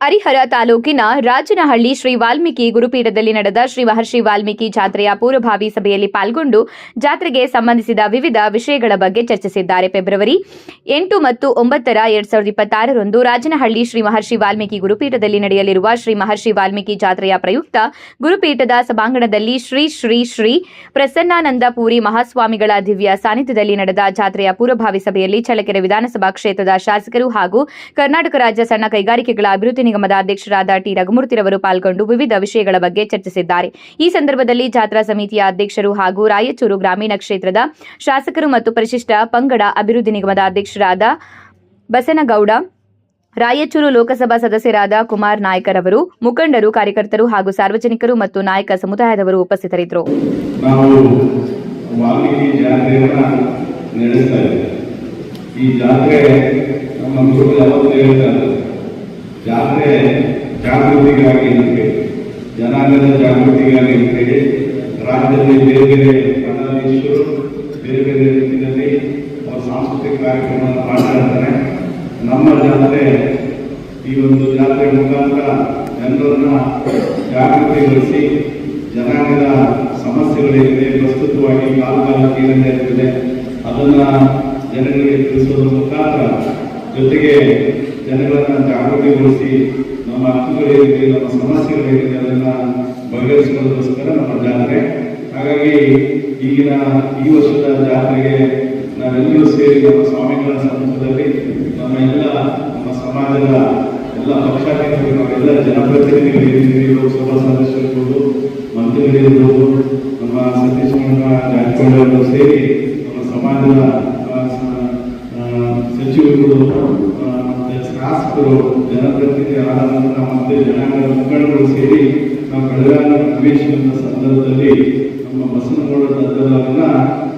ಹರಿಹರ ತಾಲೂಕಿನ ರಾಜನಹಳ್ಳಿ ಶ್ರೀ ವಾಲ್ಮೀಕಿ ಗುರುಪೀಠದಲ್ಲಿ ನಡೆದ ಶ್ರೀ ಮಹರ್ಷಿ ವಾಲ್ಮೀಕಿ ಜಾತ್ರೆಯ ಪೂರ್ವಭಾವಿ ಸಭೆಯಲ್ಲಿ ಪಾಲ್ಗೊಂಡು ಜಾತ್ರೆಗೆ ಸಂಬಂಧಿಸಿದ ವಿವಿಧ ವಿಷಯಗಳ ಬಗ್ಗೆ ಚರ್ಚಿಸಿದ್ದಾರೆ. ಫೆಬ್ರವರಿ ಎಂಟು ಮತ್ತು ಒಂಬತ್ತರ ಎರಡ್ ಸಾವಿರದ ಇಪ್ಪತ್ತಾರರಂದು ರಾಜನಹಳ್ಳಿ ಶ್ರೀ ಮಹರ್ಷಿ ವಾಲ್ಮೀಕಿ ಗುರುಪೀಠದಲ್ಲಿ ನಡೆಯಲಿರುವ ಶ್ರೀ ಮಹರ್ಷಿ ವಾಲ್ಮೀಕಿ ಜಾತ್ರೆಯ ಪ್ರಯುಕ್ತ ಗುರುಪೀಠದ ಸಭಾಂಗಣದಲ್ಲಿ ಶ್ರೀ ಶ್ರೀ ಶ್ರೀ ಪ್ರಸನ್ನಾನಂದ ಪೂರಿ ಮಹಾಸ್ವಾಮಿಗಳ ದಿವ್ಯ ಸಾನ್ನಿಧ್ಯದಲ್ಲಿ ನಡೆದ ಜಾತ್ರೆಯ ಪೂರ್ವಭಾವಿ ಸಭೆಯಲ್ಲಿ ಚಳ್ಳಕೆರೆ ವಿಧಾನಸಭಾ ಕ್ಷೇತ್ರದ ಶಾಸಕರು ಹಾಗೂ ಕರ್ನಾಟಕ ರಾಜ್ಯ ಸಣ್ಣ ಕೈಗಾರಿಕೆಗಳ ಅಭಿವೃದ್ಧಿ ನಿಗಮದ ಅಧ್ಯಕ್ಷರಾದ ಟಿ ರಘುಮೂರ್ತಿರವರು ಪಾಲ್ಗೊಂಡು ವಿವಿಧ ವಿಷಯಗಳ ಬಗ್ಗೆ ಚರ್ಚಿಸಿದ್ದಾರೆ. ಈ ಸಂದರ್ಭದಲ್ಲಿ ಜಾತ್ರಾ ಸಮಿತಿಯ ಅಧ್ಯಕ್ಷರು ಹಾಗೂ ರಾಯಚೂರು ಗ್ರಾಮೀಣ ಕ್ಷೇತ್ರದ ಶಾಸಕರು ಮತ್ತು ಪರಿಶಿಷ್ಟ ಪಂಗಡ ಅಭಿವೃದ್ಧಿ ನಿಗಮದ ಅಧ್ಯಕ್ಷರಾದ ಬಸನಗೌಡ, ರಾಯಚೂರು ಲೋಕಸಭಾ ಸದಸ್ಯರಾದ ಕುಮಾರ್ ನಾಯಕರವರು ಮುಖಂಡರು, ಕಾರ್ಯಕರ್ತರು ಹಾಗೂ ಸಾರ್ವಜನಿಕರು ಮತ್ತು ನಾಯಕ ಸಮುದಾಯದವರು ಉಪಸ್ಥಿತರಿದ್ದರು. ಈ ಜಾತ್ರೆ ನಮ್ಮ ಜಾತ್ರೆ ಜಾಗೃತಿಗಾಗಿ ಅಂತೇಳಿ ಜನಾಂಗದ ಜಾಗೃತಿಗಾಗಿ ಅಂತೇಳಿ ರಾಜ್ಯದಲ್ಲಿ ಬೇರೆ ಬೇರೆ ಕನ್ನಡೀಶರು ಬೇರೆ ಬೇರೆ ರೀತಿಯಲ್ಲಿ ಅವ್ರ ಸಾಂಸ್ಕೃತಿಕ ಕಾರ್ಯಕ್ರಮವನ್ನು ಮಾಡ್ತಾ ಇರ್ತಾರೆ. ನಮ್ಮ ಜಾತ್ರೆ ಈ ಒಂದು ಜಾತ್ರೆ ಮುಖಾಂತರ ಜನರನ್ನ ಜಾಗೃತಿಗೊಳಿಸಿ ಜನಾಂಗದ ಸಮಸ್ಯೆಗಳೇನಿದೆ ಪ್ರಸ್ತುತವಾಗಿ ಕಾಲಕಾಲಕ್ಕೆ ಏನಿದೆ ಇರ್ತದೆ. ಅದನ್ನ ಜನಗಳಿಗೆ ತಿಳಿಸೋದ್ರ ಮುಖಾಂತರ ಜೊತೆಗೆ ಜನಗಳನ್ನ ಜಾಗೃತಿಗೊಳಿಸಿ ನಮ್ಮ ಹಕ್ಕುಗಳೇನಿದೆ ನಮ್ಮ ಸಮಸ್ಯೆಗಳೇನಿದೆ ಅದನ್ನ ಬಗೆಹರಿಸೋದಕ್ಕೋಸ್ಕರ ನಮ್ಮ ಜಾತ್ರೆ. ಹಾಗಾಗಿ ಈಗಿನ ಈ ವರ್ಷದ ಜಾತ್ರೆಗೆ ನಾವೆಲ್ಲರೂ ಸೇರಿ ನಮ್ಮ ಸ್ವಾಮಿಗಳ ಸಮ್ಮುಖದಲ್ಲಿ ನಮ್ಮ ಎಲ್ಲ ನಮ್ಮ ಸಮಾಜದ ಎಲ್ಲ ಪಕ್ಷಾತೀತರು ನಾವೆಲ್ಲ ಜನಪ್ರತಿನಿಧಿಗಳು ಲೋಕಸಭಾ ಸದಸ್ಯರಿರ್ಬೋದು ಮಂತ್ರಿಗಳಿರ್ಬೋದು ನಮ್ಮ ಸತೀಶ್ ಜಾರಕಿಹೊಳಿ ಸೇರಿ ನಮ್ಮ ಸಮಾಜದ ಆ, ಶಾಸಕರು ಜನಪ್ರತಿನಿಧಿ ಆದ ನಂತರ ಮತ್ತೆ ಜನಾಂಗದ ಮುಖಂಡರು ಸೇರಿ ನಾವು ಬೆಳಗಾವಿ ಅಧಿವೇಶನದ ಸಂದರ್ಭದಲ್ಲಿ ನಮ್ಮ ಬಸನಗೌಡ ದತ್ತರವರನ್ನ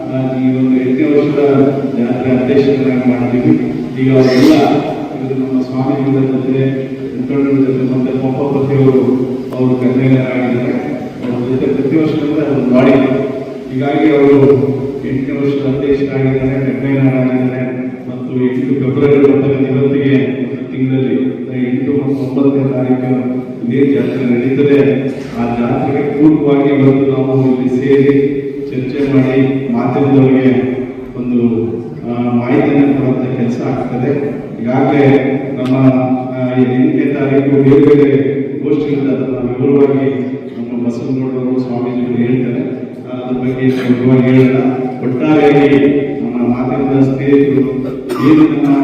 ಆ, ಈ ಒಂದು ಎಂಟನೇ ವರ್ಷದ ಜಾತ್ರೆ ಅಧ್ಯಕ್ಷರನ್ನಾಗಿ ಮಾಡ್ತೀವಿ ಈಗ ಅವರೆಲ್ಲ ಇದು ನಮ್ಮ ಸ್ವಾಮಿಗಳ ಜೊತೆ ಮುಖಂಡರ ಜೊತೆ ಮತ್ತೆ ಪೊಪ್ಪಪತಿಯವರು ಅವರು ಕನ್ವೀನರಾಗಿದ್ದಾರೆ ಅವ್ರ ಜೊತೆ ಪ್ರತಿ ವರ್ಷದಿಂದ ಒಂದು ಮಾಡಿ ಹೀಗಾಗಿ ಅವರು ಎಂಟನೇ ವರ್ಷದ ಅಧ್ಯಕ್ಷರಾಗಿದ್ದಾರೆ ಕನ್ನೆಗರಾಗಿದ್ದಾರೆ ಮತ್ತು ಎಂಟು ಫೆಬ್ರವರಿ ಬರ್ತಕ್ಕಂಥ ಇವತ್ತಿಗೆ ತಿಂಗಳಲ್ಲಿ ಎಂಟು ಮತ್ತು ಒಂಬತ್ತನೇ ತಾರೀಕು ಇದೇ ಜಾತ್ರೆ ನಡೀತದೆ. ಆ ಜಾತ್ರೆಗೆ ಪೂರ್ವವಾಗಿ ಇವತ್ತು ನಾವು ಇಲ್ಲಿ ಸೇರಿ ಚರ್ಚೆ ಮಾಡಿ ಮಾಧ್ಯಮದವರಿಗೆ ಒಂದು ಮಾಹಿತಿಯನ್ನು ಕೊಡುವಂತ ಕೆಲಸ ಆಗ್ತದೆ. ಈಗಾಗಲೇ ನಮ್ಮ ಎಂಟನೇ ತಾರೀಕು ಬೇರೆ ಬೇರೆ ಗೋಷ್ಠಿಗಳಿಂದ ಅದನ್ನು ವಿವರವಾಗಿ ನಮ್ಮ ಬಸವನಗೌಡರು ಸ್ವಾಮೀಜಿಗಳು ಹೇಳ್ತಾರೆ. ಅದ್ರ ಬಗ್ಗೆ ವಿವರವಾಗಿ ಹೇಳಲ್ಲ. ಒಟ್ಟಾರೆಯಾಗಿ ನಮ್ಮ ಮಾಧ್ಯಮದ ಸ್ನೇಹಿತರು ಏನು ನಮ್ಮ